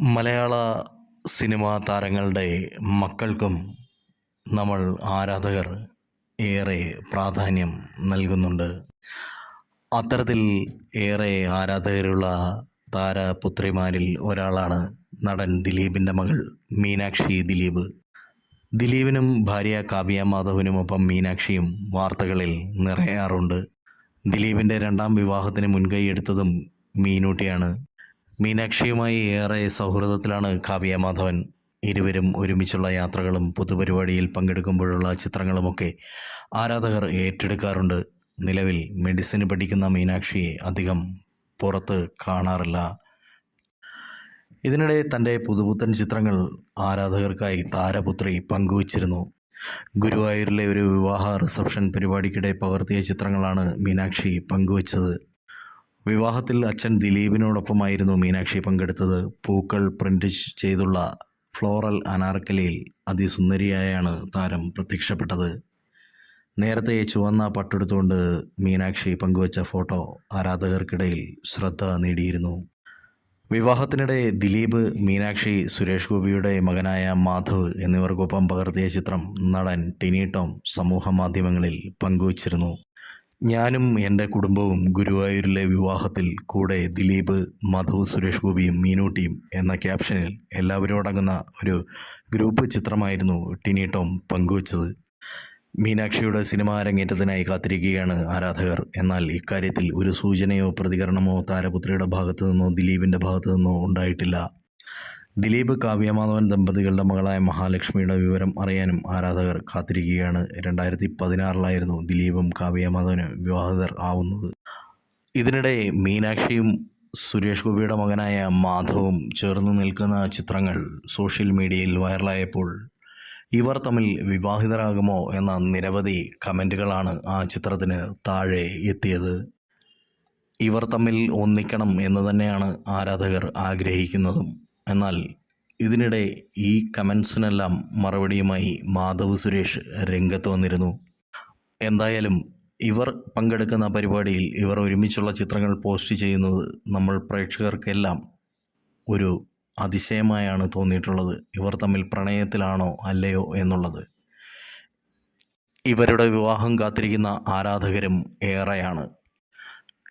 മലയാള cinema താരങ്ങളുടെ മക്കൾക്കും നമ്മൾ ആരാധകർ ഏറെ പ്രാധാന്യം നൽകുന്നുണ്ട്. അത്തരത്തിൽ ഏറെ ആരാധകരുള്ള താരപുത്രിമാരിൽ ഒരാളാണ് നടൻ ദിലീപിന്റെ മകൾ മീനാക്ഷി ദിലീപ്. ദിലീപിനും ഭാര്യ കാവ്യ മാധവനുമൊപ്പം മീനാക്ഷിയും വാർത്തകളിൽ നിറയാറുണ്ട്. ദിലീപിന്റെ രണ്ടാം വിവാഹത്തിന് മുൻകൈ എടുത്തതും മീനൂട്ടിയാണ്. മീനാക്ഷിയുമായി ഏറെ സൗഹൃദത്തിലാണ് കാവ്യ മാധവൻ ഇരുവരും ഒരുമിച്ചുള്ള യാത്രകളും പൊതുപരിപാടിയിൽ പങ്കെടുക്കുമ്പോഴുള്ള ചിത്രങ്ങളുമൊക്കെ ആരാധകർ ഏറ്റെടുക്കാറുണ്ട്. നിലവിൽ മെഡിസിന് പഠിക്കുന്ന മീനാക്ഷിയെ അധികം പുറത്ത് കാണാറില്ല. ഇതിനിടെ തന്റെ പുതുപുത്തൻ ചിത്രങ്ങൾ ആരാധകർക്കായി താരപുത്രി പങ്കുവച്ചിരുന്നു. ഗുരുവായൂരിലെ ഒരു വിവാഹ റിസപ്ഷൻ പരിപാടിക്കിടെ പകർത്തിയ ചിത്രങ്ങളാണ് മീനാക്ഷി പങ്കുവച്ചത്. വിവാഹത്തിൽ അച്ഛൻ ദിലീപിനോടൊപ്പമായിരുന്നു മീനാക്ഷി പങ്കെടുത്തത്. പൂക്കൾ പ്രിന്റ് ചെയ്തുള്ള ഫ്ലോറൽ അനാർക്കലിയിൽ അതിസുന്ദരിയായാണ് താരം പ്രത്യക്ഷപ്പെട്ടത്. നേരത്തെ ചുവന്ന പട്ടെടുത്തുകൊണ്ട് മീനാക്ഷി പങ്കുവച്ച ഫോട്ടോ ആരാധകർക്കിടയിൽ ശ്രദ്ധ നേടിയിരുന്നു. വിവാഹത്തിനിടെ ദിലീപ് മീനാക്ഷി സുരേഷ് ഗോപിയുടെ മകനായ മാധവ് എന്നിവർക്കൊപ്പം പകർത്തിയ ചിത്രം നടൻ ടിനി ടോം സമൂഹ മാധ്യമങ്ങളിൽ പങ്കുവച്ചിരുന്നു. ഞാനും എന്റെ കുടുംബവും ഗുരുവായൂരിലെ വിവാഹത്തിൽ കൂടെ ദിലീപ് മധു സുരേഷ് ഗോപിയും മീനൂട്ടിയും എന്ന ക്യാപ്ഷനിൽ എല്ലാവരും അടങ്ങുന്ന ഒരു ഗ്രൂപ്പ് ചിത്രമായിരുന്നു ടിനി ടോം പങ്കുവച്ചത്. മീനാക്ഷിയുടെ സിനിമ അരങ്ങേറ്റത്തിനായി കാത്തിരിക്കുകയാണ് ആരാധകർ. എന്നാൽ ഇക്കാര്യത്തിൽ ഒരു സൂചനയോ പ്രതികരണമോ താരപുത്രിയുടെ ഭാഗത്തു നിന്നോ ദിലീപിന്റെ ഭാഗത്തു നിന്നോ ഉണ്ടായിട്ടില്ല. ദിലീപ് കാവ്യമാധവൻ ദമ്പതികളുടെ മകളായ മഹാലക്ഷ്മിയുടെ വിവരം അറിയാനും ആരാധകർ കാത്തിരിക്കുകയാണ്. രണ്ടായിരത്തി പതിനാറിലായിരുന്നു ദിലീപും കാവ്യമാധവനും വിവാഹിതർ ആവുന്നത്. ഇതിനിടെ മീനാക്ഷിയും സുരേഷ് ഗോപിയുടെ മകനായ മാധവും ചേർന്ന് നിൽക്കുന്ന ചിത്രങ്ങൾ സോഷ്യൽ മീഡിയയിൽ വൈറലായപ്പോൾ ഇവർ തമ്മിൽ വിവാഹിതരാകുമോ എന്ന നിരവധി കമന്റുകളാണ് ആ ചിത്രത്തിന് താഴെ എത്തിയത്. ഇവർ തമ്മിൽ ഒന്നിക്കണം എന്ന് തന്നെയാണ് ആരാധകർ ആഗ്രഹിക്കുന്നതും. എന്നാൽ ഇതിനിടെ ഈ കമൻസിനെല്ലാം മറുപടിയുമായി മാധവ് സുരേഷ് രംഗത്ത് വന്നിരുന്നു. എന്തായാലും ഇവർ പങ്കെടുക്കുന്ന പരിപാടിയിൽ ഇവർ ഒരുമിച്ചുള്ള ചിത്രങ്ങൾ പോസ്റ്റ് ചെയ്യുന്നത് നമ്മൾ പ്രേക്ഷകർക്കെല്ലാം ഒരു അതിശയമായാണ് തോന്നിയിട്ടുള്ളത്. ഇവർ തമ്മിൽ പ്രണയത്തിലാണോ അല്ലയോ എന്നുള്ളത്. ഇവരുടെ വിവാഹം കാത്തിരിക്കുന്ന ആരാധകരും ഏറെയാണ്.